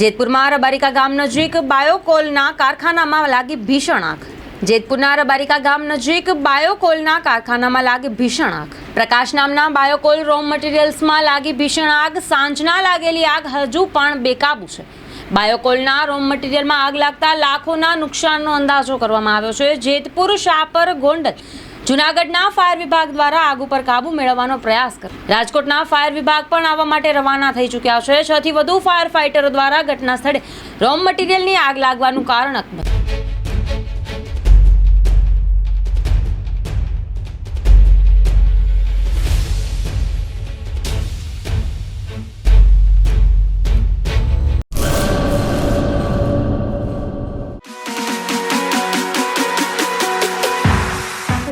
જેતપુરમાં રબારિકા ગામ નજીક બાયોકોલના કારખાનામાં લાગી ભીષણ આગ. જેતપુરના રબારિકા ગામ નજીક બાયોકોલના કારખાનામાં લાગી ભીષણ આગ. પ્રકાશ નામના બાયોકોલ રો મટીરિયલ્સમાં લાગી ભીષણ આગ. સાંજના લાગેલી આગ હજુ પણ બેકાબુ છે. બાયોકોલના રો મટીરિયલમાં આગ લાગતા લાખોના નુકસાનનો અંદાજો કરવામાં આવ્યો છે. જેતપુર, શાપર, ગોંડલ જુનાગઢના ફાયર વિભાગ દ્વારા આગ ઉપર કાબુ મેળવવાનો પ્રયાસ કર્યો રાજકોટના ફાયર વિભાગ પણ આવવા માટે રવાના થઈ ચૂક્યા છે. છથી વધુ ફાયર ફાઇટરો દ્વારા ઘટના સ્થળે રોમ મટીરિયલની આગ લાગવાનું કારણ અકબંધ